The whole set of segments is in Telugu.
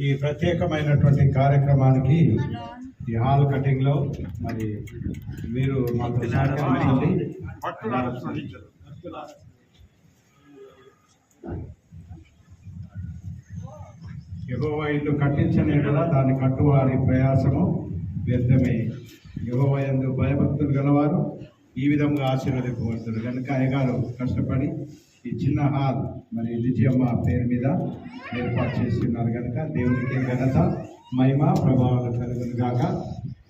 ఈ ప్రత్యేకమైనటువంటి కార్యక్రమానికి ఈ హాల్ కటింగ్లో మరి మీరు మాకు సహకరించండి. ఇల్లు కట్టించనే కదా దాన్ని కట్టువారి ప్రయాసము వ్యర్థమే. యెహోవా ఎందు భయభక్తులు గలవారు. ఈ విధంగా ఆశీర్వదింపబడుతుంది కనుక అయ్యగారు కష్టపడి ఈ చిన్న హాల్ మరి లిజియమ్మ పేరు మీద ఏర్పాటు చేస్తున్నారు. కనుక దేవునికి ఘనత మహిమ ప్రభావాలు కలుగును గాక.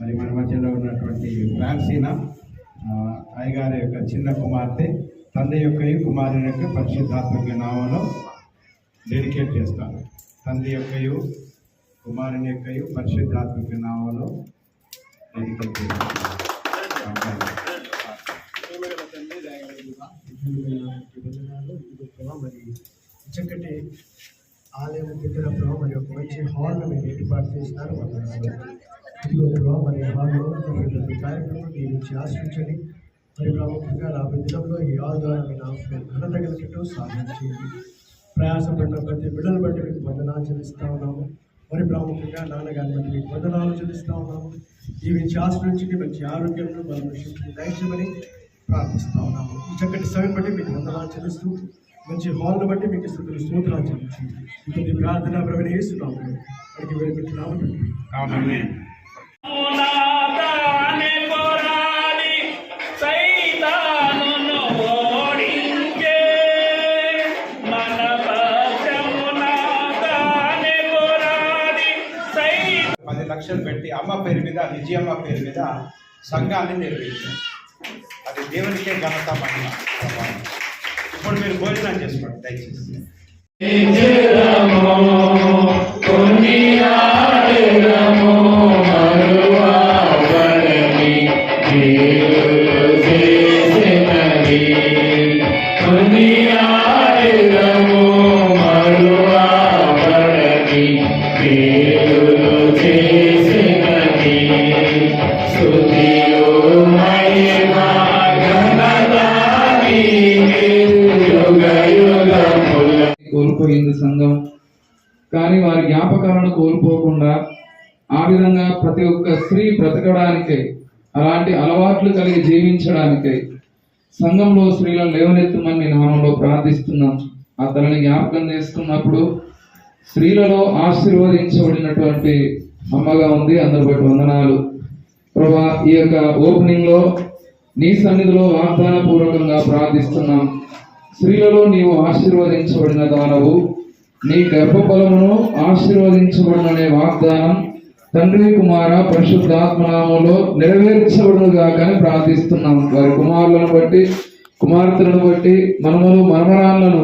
మరి మన మధ్యలో ఉన్నటువంటి ఫ్రాన్సీన అయ్యగారి యొక్క చిన్న కుమార్తె తండ్రి యొక్క కుమారుని యొక్క పరిశుద్ధాత్మక నామంలో డెడికేట్ చేస్తాను. తండ్రి యొక్కయు కుమారుని యొక్కయు పరిశుద్ధాత్మక నామంలో డెడికేట్ చేస్తాను. మరి చక్కటి ఆలయం దగ్గర ప్రభావ మరి ఒక మంచి హాల్ మీరు ఏర్పాటు చేసినారు ఇదిగో ప్రభావ మరి హాల్లో జరిగేటువంటి కార్యక్రమం మీ నుంచి ఆశించండి మరి ప్రాముఖ్యంగా రాబోయే దినంలో ఈ హాల్ ద్వారా మీ నామం ఘనత కలిగినట్టు సాధించేయండి ప్రయాసపడిన ప్రతి బిడ్డలు బట్టి మీకు వందనాలు చెల్లిస్తూ ఉన్నాము. మరి ప్రాముఖ్యంగా నాన్నగారిని బట్టి మీకు వందనాలు చెల్లిస్తూ ఉన్నాము దీవించి ఆశ్రయించండి మంచి ఆరోగ్యంలో బలం దయచేయమని ప్రార్థిస్తా ఉన్నాము ఈ చక్కటి సమయం బట్టి మీకు వందనాలు చెల్లిస్తూ మంచి హాల్ను బట్టి మీకు స్థుతులు స్తోత్రాలు చెల్లించి ఇంకొన్ని ప్రార్థన ప్రవీణ వేస్తున్నాము అడిగి వెళ్ళిపెట్టున్నాము పది లక్షలు పెట్టి అమ్మ పేరు మీద నిజయమ్మ పేరు మీద సంఘాన్ని నిర్వహించారు అది దేవునికే ఘనత మహిమ ఇప్పుడు మీరు భోజనం చేసుకోండి దయచేసి పోకుండా కోల్పోకుండా ఆ విధంగా ప్రతి ఒక్క స్త్రీ బ్రతకడానికి అలాంటి అలవాట్లు కలిగి జీవించడానికి సంఘంలో స్త్రీలను లేవనెత్తమని మీ నామంలో ప్రార్థిస్తున్నాం ఆ తనని జ్ఞాపకం చేసుకున్నప్పుడు స్త్రీలలో ఆశీర్వదించబడినటువంటి అమ్మగా ఉంది. అందరి బట్టి వందనాలు. ప్రభా ఈ యొక్క ఓపెనింగ్లో నీ సన్నిధిలో వాగ్దాన పూర్వకంగా ప్రార్థిస్తున్నాం. స్త్రీలలో నీవు ఆశీర్వదించబడిన దానవు. నీ గర్భఫలమును ఆశీర్వదించబడిననే వాగ్దానం తండ్రి కుమార పరిశుద్ధాత్మనామంలో నెరవేర్చబడునుగా కానీ ప్రార్థిస్తున్నాం. వారి కుమారులను బట్టి కుమార్తెలను బట్టి మనములు మనమరాలను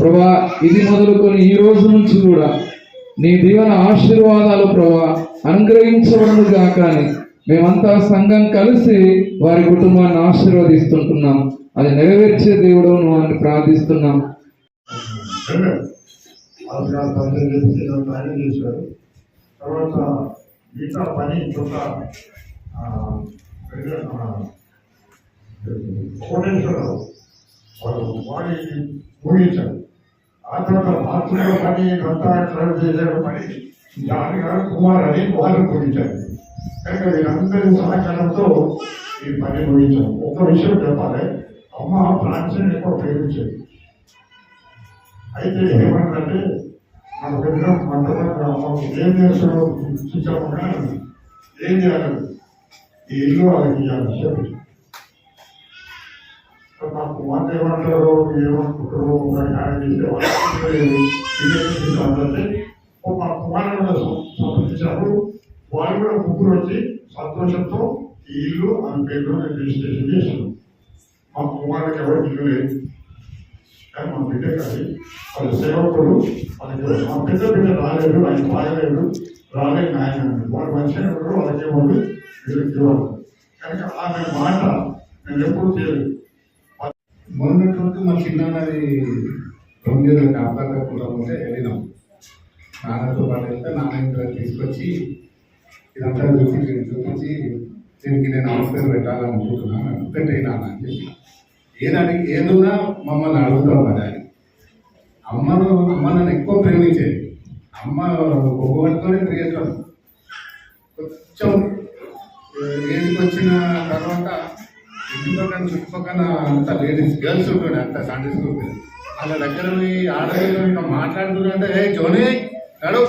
ప్రభా ఇది మొదలుకొని ఈ రోజు నుంచి కూడా నీ దీవెన ఆశీర్వాదాలు ప్రభా అనుగ్రహించబడునుగా కానీ మేమంతా సంఘం కలిసి వారి కుటుంబాన్ని ఆశీర్వదిస్తుంటున్నాం. అది నెరవేర్చే దేవుడు అని ప్రార్థిస్తున్నాం. అవసరాలు పనులు చేసి ఆయన చేశారు. తర్వాత మిగతా పని ఇంకొక కోటేశ్వరరావు వాళ్ళు వాడి ముగించారు ఆ తర్వాత బాత్రూంలో పని అంతా ట్రై చేశారు. పని దాని గారు కుమార్ అని వాళ్ళు ముగించారు కనుక వీరందరి సహకారంతో ఈ పని ముగించారు ఒక విషయం చెప్పాలి. అమ్మ ప్రాంతం ఎక్కువ ప్రేమించేది అయితే ఏమంటే మన దగ్గర మంటపం ఏం చేస్తాడో చూసామగా ఏం చేయాలి? ఈ ఇల్లు వాళ్ళకి ఇవ్వాలి చెప్పి. మా కుమార్తె ఏమంటారో ఏమనుకుంటారో మరి ఆయన చేసేవాళ్ళంటే మా కుమారుడు సమర్పించారు వాళ్ళు కూడా ముగ్గురు వచ్చి సంతోషంతో ఈ ఇల్లు అని పేరు రిజిస్ట్రేషన్ చేశారు. మా కుమారుడికి ఎవరు ఇల్లు లేదు. కానీ మన బిడ్డ కాదు వాళ్ళ సేవకుడు వాళ్ళకి మా పెద్ద బిడ్డ రాలేడు ఆయన తాగలేడు రాలేడు ఆయన వాళ్ళు మంచిగా ఉంటారు వాళ్ళకి ఇవ్వండి వీళ్ళకి ఇవ్వాలి కనుక ఆమె మాట నేను ఎప్పుడు చేయలేదు. మొన్నటి మా చిన్నది తొమ్మిది కాపాడకుండా ఉంటే వెళ్ళినాం. నాన్నతో పాటు వెళ్తే నాన్న ఇంట్లో తీసుకొచ్చి ఇదంతా చూపించి చూపించి దీనికి నేను ఆఫర్ పెట్టాలనుకుంటున్నాను పెట్టే అని చెప్పి. ఏదని ఏదున్నా మమ్మల్ని అడుగుతాం కదా అని అమ్మను అమ్మ ఎక్కువ ప్రేమించేది. అమ్మ ఒక్కొక్కరితోనే తిరిగేటోడు కొంచెం ఏజ్కి వచ్చిన తర్వాత ఇంటి పక్కన చుట్టుపక్కల అంత లేడీస్ గర్ల్స్ ఉంటాడు అంత సండే స్కూల్ వాళ్ళ దగ్గర పోయి ఆడవాళ్ళు ఇంకా మాట్లాడుతుంటే ఏ జోని నడు.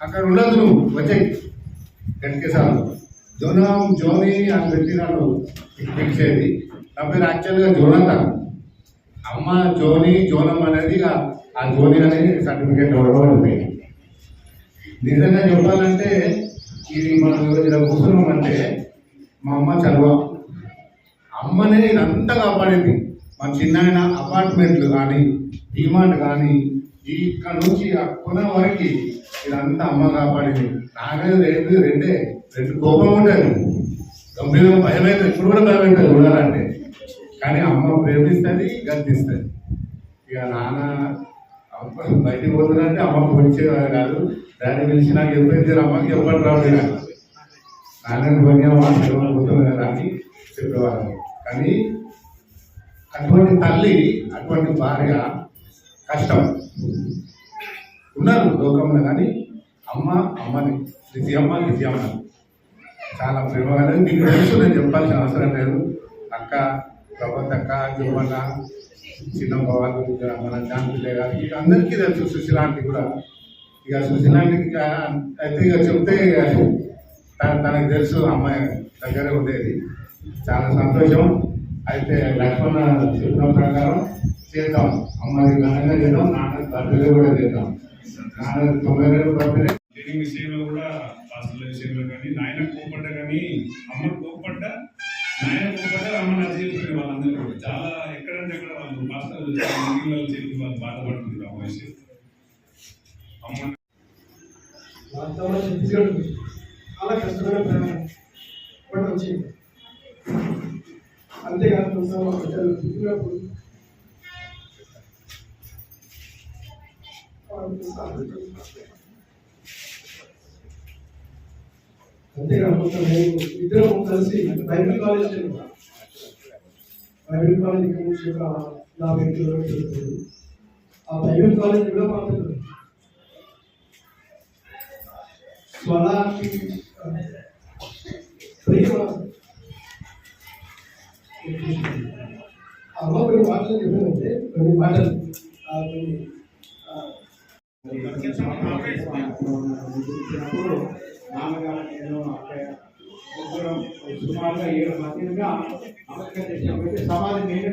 అక్కడ ఉండదు నువ్వు వచ్చాయి. గట్టికేసారు జోనా జోని అని పెట్టినాడు పిలిచేది నా పేరు యాక్చువల్గా జోనంతాను అమ్మ జోని జోనం అనేది ఆ- ఆ జోని అనేది సర్టిఫికేట్ ఇవ్వడం ఉంది నిజంగా చెప్పాలంటే ఇది మనం ఇలా కూర్చున్నామంటే మా అమ్మ చదువు. అమ్మనే ఇదంతా కాపాడింది. మా చిన్న అపార్ట్మెంట్లు కానీ డిమాండ్ కానీ ఇక్కడ నుంచి ఆ కొన వరకు ఇదంతా అమ్మ కాపాడింది. నాకే రెండు రెండే రెండు కోపం ఉండేది గంభీరంగా భయం అయితే ఇప్పుడు కూడా భయం అవుతుంది చూడాలంటే. కానీ అమ్మ ప్రేమిస్తుంది గద్దిస్తుంది. ఇక నాన్న అమ్మ బయటికి పోతుందంటే అమ్మకు వచ్చేవారు కాదు. దాన్ని పిలిచి నాకు ఎప్పుడైతే అమ్మకి ఎవ్వరు రాదు నాన్నని పోయినా పోతుంది అని చెప్పేవారు కానీ అటువంటి తల్లి అటువంటి భార్య కష్టం. ఉన్నారు లోకంలో కానీ అమ్మ అమ్మని నిజి అమ్మ నిజి అమ్మ. చాలా ప్రేమ మీకు తెలుసు నేను చెప్పాల్సిన అవసరం లేదు. అక్క ప్రవర్తక అక్క జుమ్మన్న చిన్న వాళ్ళు మన జాన్పిల్లే గారు ఇక అందరికీ తెలుసు సుశీలాంటి కూడా. ఇక సుశీలాంటికి అయితే ఇక చెప్తే తన- తనకు తెలుసు అమ్మాయి దగ్గర ఉండేది. చాలా సంతోషం. అయితే లక్ష్మణ చెప్పిన ప్రకారం చేద్దాం. అమ్మాయి ఘనంగా చేద్దాం నాన్న బర్త్డే కూడా చేద్దాం. నాన్న తొంభై రెండు బర్త్డే విషయంలో కూడా క్లాసుల విషయంలో కానీ నాయన చాలా ఎక్కడంటే అక్కడ వాళ్ళు మాస్టర్లు మిగిలిన చేతికి వాళ్ళు బాధపడుతుంది అమ్మ విషయం అమ్మ. ఛత్తీస్గఢ్ చాలా కష్టమైన ప్రయాణం బట్ వచ్చింది అంతేకాకుండా పుట్టినప్పుడు అంతేకాకుండా మేము ఇద్దరం కలిసి బైబిల్ కాలేజ్ బైబిల్ కాలేజ్ ఇక్కడ నుంచి ఒక యాభై కిలోమీటర్లు ఆ బైబిల్ కాలేజ్ కూడా మాకు స్వరానికి ప్రేమ అమ్మ కొన్ని మాటలు చెప్పాలంటే కొన్ని మాటలు ఆ కొన్ని నాన్నగారు నేను అక్కడ ముగ్గురం సుమారుగా ఏడు మందిగా అమెరికా సమాధి నేనే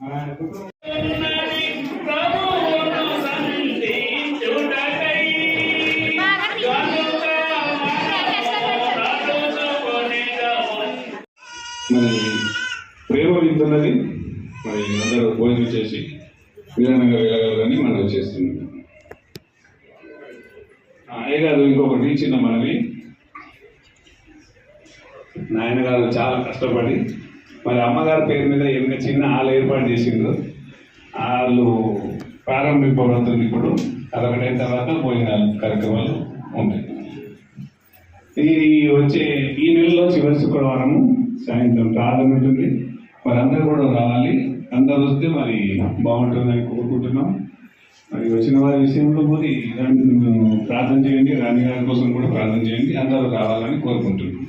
సమాధి కుటుంబం మరి ప్రేమ వింటున్నది మరి అందరూ భోజనం చేసి విధానంగా వెళ్ళగలరని మనం చేస్తున్నాం. అదే కాదు ఇంకొకటి చిన్న మనవి. నాయనగారు చాలా కష్టపడి మరి అమ్మగారి పేరు మీద ఏమైనా చిన్న ఆలు ఏర్పాటు చేసిండ్రు. వాళ్ళు ప్రారంభింపబడుతుంది ఇప్పుడు. అదొకటైన తర్వాత భోజనాలు కార్యక్రమాలు ఉంటాయి. ఇది వచ్చే ఈ నెలలో చివరి శుక్రవారము సాయంత్రం ప్రారంభం ఉంటుంది. మరి అందరూ కూడా రావాలి. అందరూ వస్తే మరి బాగుంటుందని కోరుకుంటున్నాం. మరి వచ్చిన వారి విషయంలో మరి ప్రార్థన చేయండి రాణి గారి కోసం కూడా ప్రార్థన చేయండి అందరూ రావాలని కోరుకుంటున్నాను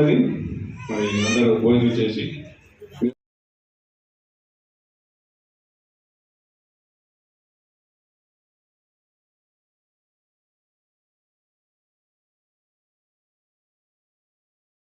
ఉన్నది. మరి అందరూ భోజనం చేసి